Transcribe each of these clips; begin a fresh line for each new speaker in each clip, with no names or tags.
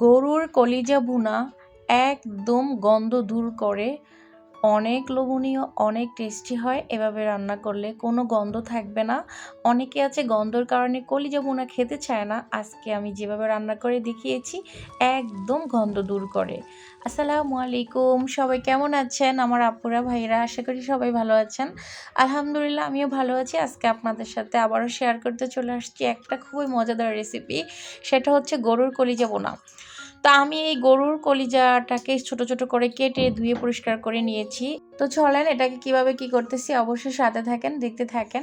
গরুর কলিজা ভুনা একদম গন্ধ দূর করে অনেক লোভনীয়, অনেক টেস্টি হয়। এভাবে রান্না করলে কোনো গন্ধ থাকবে না। অনেকে আছে গন্ধর কারণে কলিজা ভুনা খেতে চায় না। আজকে আমি যেভাবে রান্না করে দেখিয়েছি, একদম গন্ধ দূর করে। আসসালামু আলাইকুম। সবাই কেমন আছেন? আমার আপুরা ভাইরা আশা করি সবাই ভালো আছেন। আলহামদুলিল্লাহ, আমিও ভালো আছি। আজকে আপনাদের সাথে আবারও শেয়ার করতে চলে আসছি একটা খুবই মজাদার রেসিপি সেটা হচ্ছে গরুর কলিজা বোনা তো আমি এই গরুর কলিজাটাকে ছোট ছোট করে কেটে ধুয়ে পরিষ্কার করে নিয়েছি। তো চলেন এটাকে কীভাবে কি করতেছি অবশ্যই সাথে থাকেন, দেখতে থাকেন।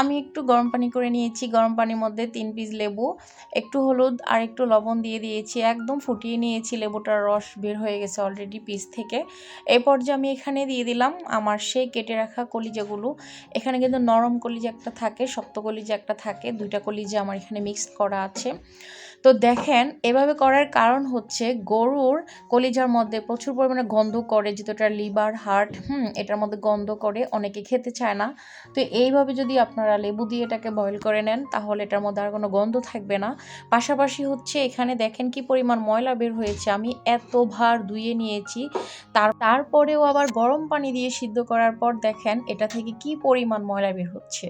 আমি একটু গরম পানি করে নিয়েছি, গরম পানির মধ্যে তিন পিস লেবু, একটু হলুদ আর একটু লবণ দিয়ে দিয়েছি, একদম ফুটিয়ে নিয়েছি, লেবুটার রস বের হয়ে গেছে অলরেডি পিস থেকে। এই পর্যায়ে আমি এখানে দিয়ে দিলাম আমার সেই কেটে রাখা কলিজাগুলো, এখানে কিন্তু নরম কলিজা একটা থাকে, শক্ত কলিজা একটা থাকে, দুইটা কলিজা আমার এখানে মিক্সড করা আছে। তো দেখেন, এভাবে করার কারণ হচ্ছে গরুর কলিজার মধ্যে প্রচুর পরিমাণে গন্ধ করে যেটা লিভার, হার্ট, হুম, এটার মধ্যে গন্ধ করে অনেকে খেতে চায় না। তো এইভাবে যদি আপনারা লেবু দিয়ে এটাকে বয়েল করে নেন, তাহলে এটার মধ্যে আর কোনো গন্ধ থাকবে না। পাশাপাশি হচ্ছে এখানে দেখেন কি পরিমাণ ময়লা বের হয়েছে, আমি এত ভার ধুয়ে নিয়েছি। তার, তারপরেও আবার গরম পানি দিয়ে সিদ্ধ করার পর দেখেন এটা থেকে কি পরিমাণ ময়লা বের হচ্ছে।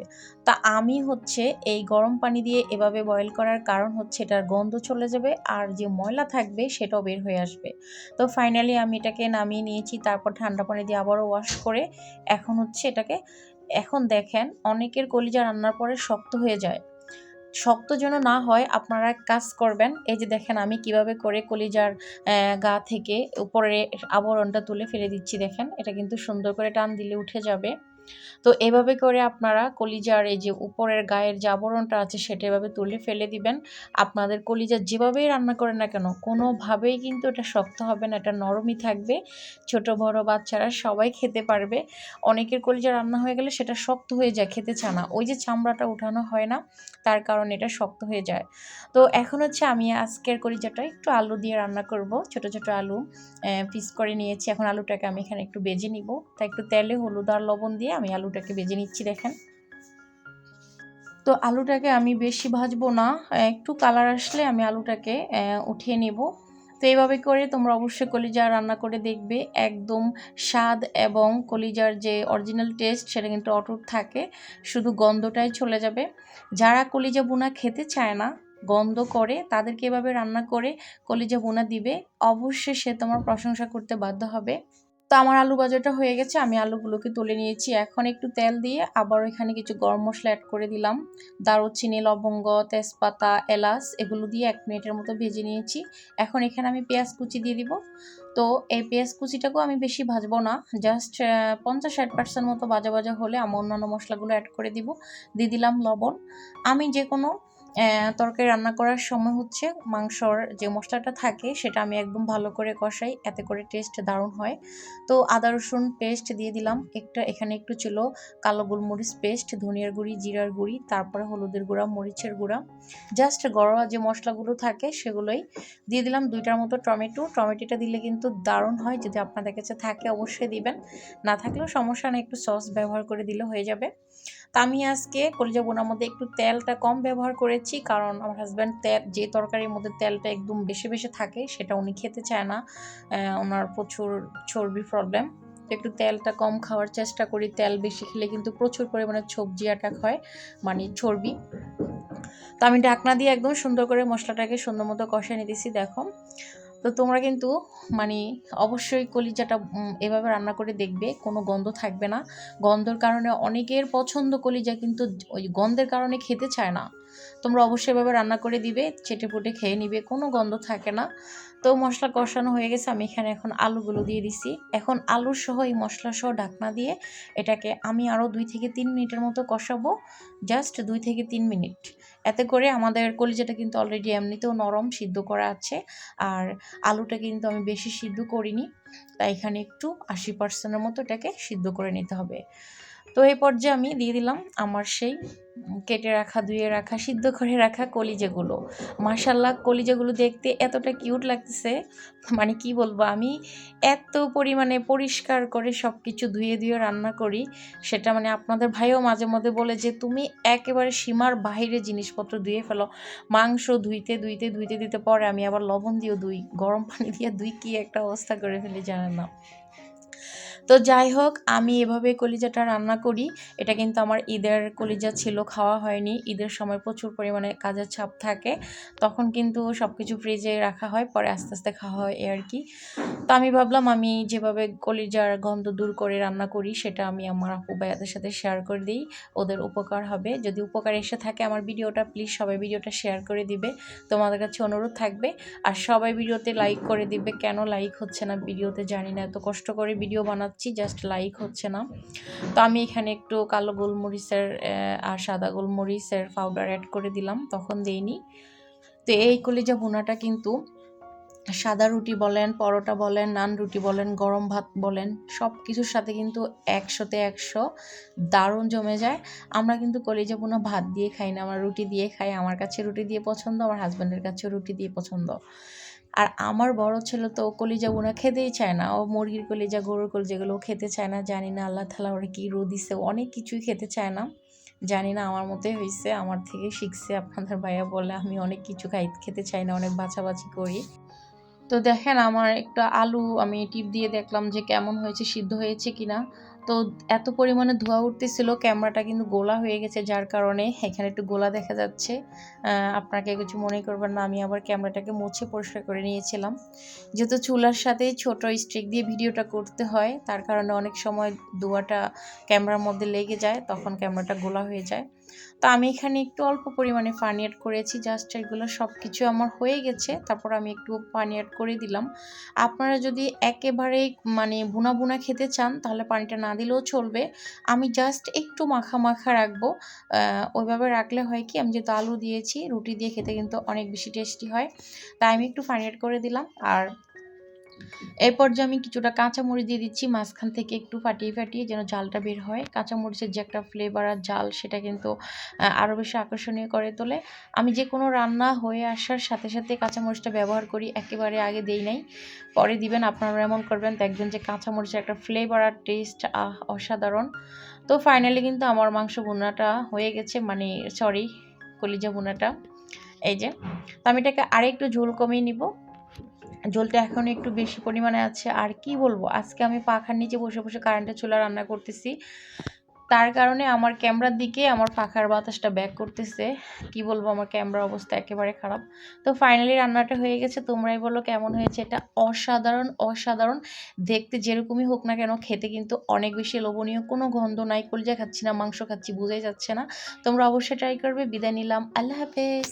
তা আমি হচ্ছে এই গরম পানি দিয়ে এভাবে বয়েল করার কারণ হচ্ছে এটার গন্ধ চলে যাবে আর যে ময়লা থাকবে সেটাও বের হয়ে আসবে। তো ফাইনালি আমি এটাকে নামিয়ে নিয়েছি, তারপর ঠান্ডা পানি দিয়ে আবারও ওয়াশ করে এখন হচ্ছে এটাকে, এখন দেখেন অনেকের কলিজা রান্নার পরে শক্ত হয়ে যায়। শক্ত যেন না হয়, আপনারা কাজ করবেন, এই যে দেখেন আমি কীভাবে করে কলিজার গা থেকে উপরে আবরণটা তুলে ফেলে দিচ্ছি দেখেন, এটা কিন্তু সুন্দর করে টান দিলে উঠে যাবে। তো এভাবে করে আপনারা কলিজার এই যে উপরের গায়ের যে আবরণটা আছে, সেটা এভাবে তুলে ফেলে দিবেন। আপনাদের কলিজা যেভাবেই রান্না করেন না কেন, কোনোভাবেই কিন্তু এটা শক্ত হবে না, এটা নরমই থাকবে। ছোট, বড় বাচ্চারা সবাই খেতে পারবে। অনেকের কলিজা রান্না হয়ে গেলে সেটা শক্ত হয়ে যায়, খেতে চায় না। ওই যে চামড়াটা উঠানো হয় না, তার কারণে এটা শক্ত হয়ে যায়। তো এখন হচ্ছে আমি আজকের কলিজাটা একটু আলু দিয়ে রান্না করব, ছোট ছোট আলু পিস করে নিয়েছি। এখন আলুটাকে আমি এখানে একটু বেজে নিব। তাই একটু তেলে হলুদ আর লবণ দিয়ে আমি আলুটাকে বেজে নিচ্ছি, দেখেন। তো আলুটাকে আমি বেশি ভাজবো না, একটু কালার আসলে আমি আলুটাকে উঠিয়ে নেব। তো এইভাবে করে তোমরা অবশ্যই কলিজা রান্না করে দেখবে, একদম স্বাদ এবং কলিজার যে অরিজিনাল টেস্ট সেটা কিন্তু অটুট থাকে, শুধু গন্ধটাই চলে যাবে। যারা কলিজা বোনা খেতে চায় না, গন্ধ করে, তাদেরকে এভাবে রান্না করে কলিজা বোনা দিবে, অবশ্যই সে তোমার প্রশংসা করতে বাধ্য হবে। তো আমার আলু ভাজাটা হয়ে গেছে, আমি আলুগুলোকে তুলে নিয়েছি। এখন একটু তেল দিয়ে আবার এখানে কিছু গরম মশলা অ্যাড করে দিলাম। দারুচিনি, লবঙ্গ, তেজপাতা, এলাচ এগুলো দিয়ে এক মিনিটের মতো ভেজে নিয়েছি। এখন এখানে আমি পেঁয়াজ কুচি দিয়ে দিব। তো এই পেঁয়াজ কুচিটাকেও আমি বেশি ভাজবো না জাস্ট পঞ্চাশ ষাট পার্সেন্ট মতো ভাজা ভাজা হলে আমি অন্যান্য মশলাগুলো অ্যাড করে দিব। দিয়ে দিলাম লবণ। আমি যে কোনো তরকারি রান্না করার সময় হচ্ছে মাংসর যে মশলাটা থাকে সেটা আমি একদম ভালো করে কষাই, এতে করে টেস্ট দারুণ হয়। তো আদা, রসুন পেস্ট দিয়ে দিলাম। একটা, এখানে একটু ছিল কালো গোলমরিচ পেস্ট ধনিয়ার গুঁড়ি, জিরার গুঁড়ি, তারপরে হলুদের গুঁড়া, মরিচের গুঁড়া। জাস্ট গরমা যে মশলাগুলো থাকে সেগুলোই দিয়ে দিলাম দুইটার মতো টমেটো। টমেটোটা দিলে কিন্তু দারুণ হয়, যদি আপনাদের কাছে থাকে অবশ্যই দিবেন। না থাকলেও সমস্যা না একটু সস ব্যবহার করে দিলে হয়ে যাবে। তা আমি আজকে কলিজা বোনার মধ্যে একটু তেলটা কম ব্যবহার করেছি, কারণ আমার হাজব্যান্ড তেল, যে তরকারির মধ্যে তেলটা একদম বেশি বেশি থাকে সেটা উনি খেতে চায় না ওনার প্রচুর চর্বি প্রবলেম একটু তেলটা কম খাওয়ার চেষ্টা করি, তেল বেশি খেলে কিন্তু প্রচুর পরিমাণে সবজি অ্যাটাক হয় মানে চর্বি। তো আমি ঢাকনা দিয়ে একদম সুন্দর করে মশলাটাকে সুন্দর মতো কষে নিতেছি, দেখো। তো তোমরা কিন্তু মানে অবশ্যই কলিজাটা এভাবে রান্না করে দেখবে, কোনো গন্ধ থাকবে না। গন্ধর কারণে অনেকের পছন্দ কলিজা কিন্তু ওই গন্ধের কারণে খেতে চায় না। তোমরা অবশ্যই এভাবে রান্না করে দিবে, চেটে পুটে খেয়ে নিবে, কোনো গন্ধ থাকে না। তো মশলা কষানো হয়ে গেছে, আমি এখানে এখন আলুগুলো দিয়ে দিছি। এখন আলু সহ এই মশলা সহ ঢাকনা দিয়ে এটাকে আমি আরও দুই থেকে তিন মিনিটের মতো কষাবো, জাস্ট দুই থেকে তিন মিনিট। এতে করে আমাদের কলিজাটা কিন্তু অলরেডি এমনিতেও নরম, সিদ্ধ করা আছে। আর আলুটা কিন্তু আমি বেশি সিদ্ধ করিনি, তাই এখানে একটু আশি পার্সেন্টের মতো এটাকে সিদ্ধ করে নিতে হবে। তো এই পর্যায়ে আমি দিয়ে দিলাম আমার সেই কেটে রাখা, ধুয়ে রাখা, সিদ্ধ করে রাখা কলিজেগুলো। মাশাল্লাহ কলিজাগুলো দেখতে এতটা কিউট লাগতেছে। মানে কি বলব, আমি এত পরিমাণে পরিষ্কার করে সব কিছু ধুয়ে ধুয়ে রান্না করি, সেটা মানে আপনাদের ভাইও মাঝে মধ্যে বলে যে, তুমি একেবারে সীমার বাইরে জিনিসপত্র ধুয়ে ফেলো। মাংস ধুইতে ধুইতে ধুইতে দিতে পরে আমি আবার লবণ দিয়েও ধুই, গরম পানি দিয়ে ধুই, কি একটা অবস্থা করে ফেলি জানেন না। তো যাই হোক, আমি এভাবে কলিজাটা রান্না করি। এটা কিন্তু আমার ঈদের কলিজা ছিল, খাওয়া হয়নি। ঈদের সময় প্রচুর পরিমাণে কাজের চাপ থাকে। তখন কিন্তু সব কিছু ফ্রিজে রাখা হয়, পরে আস্তে আস্তে খাওয়া হয় আর কি। তো আমি ভাবলাম, আমি যেভাবে কলিজার গন্ধ দূর করে রান্না করি, সেটা আমি আমার আপু ভাইয়াদের সাথে শেয়ার করে দিই। ওদের উপকার হবে। যদি উপকার এসে থাকে আমার ভিডিওটা প্লিজ সবাই ভিডিওটা শেয়ার করে দিবে। তোমাদের কাছে অনুরোধ থাকবে। আর সবাই ভিডিওতে লাইক করে দিবে। কেন লাইক হচ্ছে না ভিডিওতে জানি না। এত কষ্ট করে ভিডিও বানাচ্ছি জাস্ট লাইক হচ্ছে না। তো আমি এখানে একটু কালো গোলমরিচের আর সাদা গোলমরিচের পাউডার অ্যাড করে দিলাম, তখন দেইনি। তো এই কলিজা ভুনাটা কিন্তু সাদা রুটি বলেন, পরোটা বলেন, নান রুটি বলেন, গরম ভাত বলেন সব কিছুর সাথে কিন্তু একশোতে একশো দারুণ জমে যায়। আমরা কিন্তু কলিজা ভুনা ভাত দিয়ে খাই না, আমরা রুটি দিয়ে খাই, আমার কাছে রুটি দিয়ে পছন্দ, আমার হাজব্যান্ডের কাছেও রুটি দিয়ে পছন্দ। আর আমার বড় ছেলে তো কলিজা বোনা খেতেই চায় না। ও মুরগির কলিজা, গরুর কলিজা এগুলো খেতে চায় না। জানি না আল্লাহ তালা ওরা কী রো দিছে। অনেক কিছুই খেতে চায় না। জানি না আমার মতে হয়েছে আমার থেকে শিখছে আপনাদের ভাইয়া বলে আমি অনেক কিছু খাই, খেতে চাই না, অনেক বাছাবাছি করি। তো দেখেন আমার একটা আলু আমি টিপ দিয়ে দেখলাম যে কেমন হয়েছে, সিদ্ধ হয়েছে কিনা। তো এত পরিমাণে ধোয়া উঠতেছিল, ক্যামেরাটা কিন্তু গোলা হয়ে গেছে, যার কারণে এখানে একটু গোলা দেখা যাচ্ছে। আপনাকে কিছু মনে করবেন না, আমি আবার ক্যামেরাটাকে মুছে পরিষ্কার করে নিয়েছিলাম। যেহেতু চুলার সাথে ছোট স্ট্রিক দিয়ে ভিডিওটা করতে হয়, তার কারণে অনেক সময় ধোয়াটা ক্যামেরার মধ্যে লেগে যায়, তখন ক্যামেরাটা গোলা হয়ে যায়। তো আমি এখানে একটু অল্প পরিমাণে পানি অ্যাড করেছি জাস্ট এগুলো সব কিছু আমার হয়ে গেছে, তারপর আমি একটু পানি অ্যাড করে দিলাম। আপনারা যদি একেবারে মানে বুনা বুনা খেতে চান, তাহলে পানিটা না দিলেও চলবে। আমি জাস্ট একটু মাখা মাখা রাখব। ওইভাবে রাখলে হয় কি, আমি যেহেতু আলু দিয়েছি, রুটি দিয়ে খেতে কিন্তু অনেক বেশি টেস্টি হয়, তাই আমি একটু পানি অ্যাড করে দিলাম। আর এরপর যে আমি কিছুটা কাঁচামরিচ দিয়ে দিচ্ছি, মাঝখান থেকে একটু ফাটিয়ে ফাটিয়ে যেন জালটা বের হয়। কাঁচামরিচের যে একটা ফ্লেভার আর জাল, সেটা কিন্তু আরও বেশি আকর্ষণীয় করে তোলে। আমি যে কোনো রান্না হয়ে আসার সাথে সাথে কাঁচামরিচটা ব্যবহার করি, একেবারে আগে দেই নাই। পরে দিবেন আপনারা এমন করবেন। দেখবেন যে কাঁচামরিচের একটা ফ্লেভার আর টেস্ট অসাধারণ। তো ফাইনালি কিন্তু আমার মাংস বোনাটা হয়ে গেছে মানে সরি কলিজা বোনাটা এই যে, তো আমি এটাকে আরেকটু ঝোল কমিয়ে নিব। ঝোলটা এখন একটু বেশি পরিমাণে আছে। আর কি বলব, আজকে আমি পাখার নিচে বসে বসে কারেন্টের চুলা রান্না করতেছি। তার কারণে আমার ক্যামেরার দিকে আমার পাখার বাতাসটা ব্যাক করতেছে। কি বলব, আমার ক্যামেরার অবস্থা একেবারে খারাপ। তো ফাইনালি রান্নাটা হয়ে গেছে। তোমরাই বলো কেমন হয়েছে? এটা অসাধারণ অসাধারণ। দেখতে যেরকমই হোক না কেন, খেতে কিন্তু অনেক বেশি লোভনীয়। কোনো গন্ধ নাই, কলিজা খাচ্ছি না, মাংস খাচ্ছি, বোঝাই যাচ্ছে না। তোমরা অবশ্যই ট্রাই করবে। বিদায় নিলাম। আল্লাহ হাফেজ।